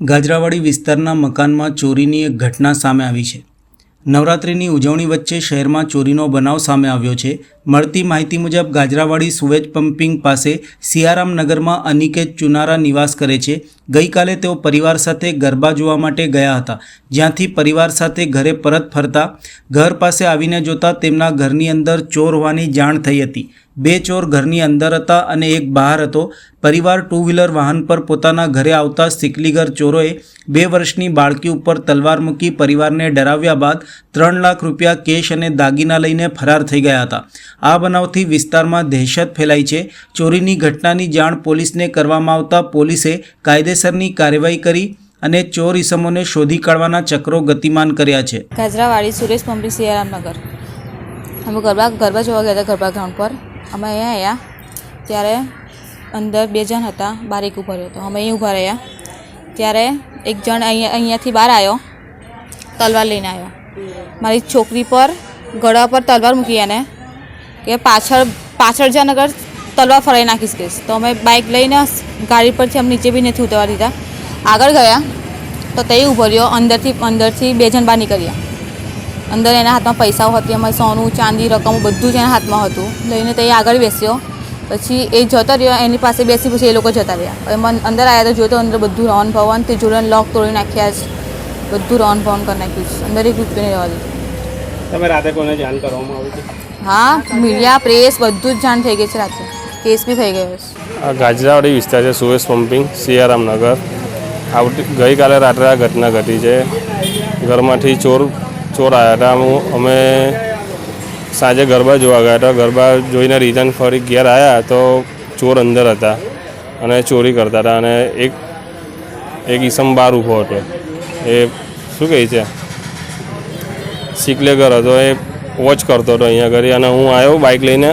ગાજરાવાડી વિસ્તારના મકાનમાં ચોરીની એક ઘટના સામે આવી છે. નવરાત્રિની ઉજવણી વચ્ચે શહેરમાં ચોરીનો બનાવ સામે આવ્યો છે. મળતી માહિતી મુજબ ગાજરાવાડી સુવેજ પમ્પિંગ પાસે સિયારામ નગરમાં અનિકેત ચુનારા નિવાસ કરે છે. ગઈકાલે તેઓ પરિવાર સાથે ગરબા જોવા માટે ગયા હતા. જ્યાંથી પરિવાર સાથે ઘરે પરત ફરતા ઘર પાસે આવીને જોતા તેમના ઘરની અંદર ચોર હોવાની જાણ થઈ હતી. બે ચોર ઘરની અંદર હતા અને એક બહાર હતો. પરિવાર ટુ વ્હીલર વાહન પર પોતાના ઘરે આવતા સિકલીગર ચોરોએ બે વર્ષની બાળકી ઉપર તલવાર મૂકી પરિવારને ડરાવ્યા બાદ ત્રણ લાખ રૂપિયા કેશ અને દાગીના લઈને ફરાર થઈ ગયા હતા. આ બનાવથી વિસ્તારમાં દહેશત ફેલાઈ છે. ચોરીની ઘટનાની જાણ પોલીસને કરવામાં આવતા પોલીસે કાયદેસરની કાર્યવાહી કરી અને ચોર ઇસમોને શોધી કાઢવાના ચક્રો ગતિમાન કર્યા છે. ગાજરાવાડી સુરેશ પંપી સિયારામનગર. અમે ગરબા ગરબા જોવા ગયા હતા ગરબા ગ્રાઉન્ડ પર. અમે અહીંયા આવ્યા ત્યારે અંદર બે જણ હતા બાર એક રહ્યો હતો. અમે અહીં ઊભા રહ્યા. ત્યારે એક જણ અહીંયા અહીંયાથી બહાર આવ્યો, તલવાર લઈને આવ્યો. મારી છોકરી પર ગળા પર તલવાર મૂકી એને કે પાછળ પાછળ જ્યાં નગર તલવાર ફરાઈ નાખીશ કહીશ તો અમે બાઇક લઈને ગાડી પરથી અમે નીચે બી નથી ઉતરવા દીધા. આગળ ગયા તો તે ઊભો રહ્યો, અંદરથી અંદરથી બે જણ બહાર નીકળ્યા. અંદર એના હાથમાં પૈસાઓ હતી એમાં સોનું ચાંદી રકમ બધું જ એના હાથમાં હતું. લઈને તે આગળ બેસ્યો. પછી એ જતા રહ્યો એની પાસે બેસી પછી એ લોકો જતા રહ્યા. એમાં અંદર આવ્યા તો જોયો તો અંદર બધું રોન ભવન તે જોડે લોક તોડી નાખ્યા છે. બધું રોન ભવન કરી નાખ્યું છે. અંદર એક રૂપિયા રહેવા દીધું તમે રાતે કોને જાણ કરવામાં આવી હતી? હા મીડિયા પ્રેસ બધું જ જાણ થઈ ગઈ છે રાતે. કેસ બી થઈ ગયો છે. આ ગાજરાવાડી વિસ્તાર છે સુરેશ પમ્પિંગ સિયારામનગર. આવતી ગઈકાલે રાત્રે આ ઘટના ઘટી છે. ઘરમાંથી ચોર ચોર આવ્યા હતા હું, અમે સાંજે ગરબા જોવા ગયા હતા. ગરબા જોઈને રિટર્ન ફરી ઘેર આવ્યા તો ચોર અંદર હતા અને ચોરી કરતા હતા અને એક એક ઈસમ બહાર ઊભો હતો. એ શું કહે છે? સિકલેગર હતો. એ વોચ કરતો હતો અહીંયા ઘરે અને હું આવ્યો બાઇક લઈને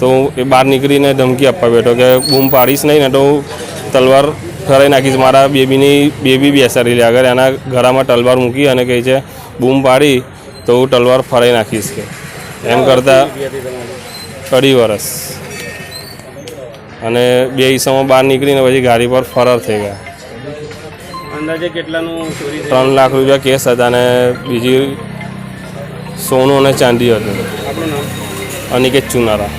તો એ બહાર નીકળીને ધમકી આપવા બેઠો કે બૂમ પાડીશ નહીં ને તો હું તલવાર ફરાઈ નાખીશ મારા બેબીની, બેબી બેસાડી લે આગળ. એના ગળામાં તલવાર મૂકી અને કહે છે બૂમ પાડી તો હું તલવાર ફરાઈ નાખીશ કે. એમ કરતાં અઢી વરસ. અને બે ઈસમો બહાર નીકળીને પછી ગાડી પર ફરાર થઈ ગયા. અંદાજે કેટલાનું ત્રણ લાખ રૂપિયા કેસ હતા અને બીજી સોનું અને ચાંદી હતું. અનિકેત ચુનારા.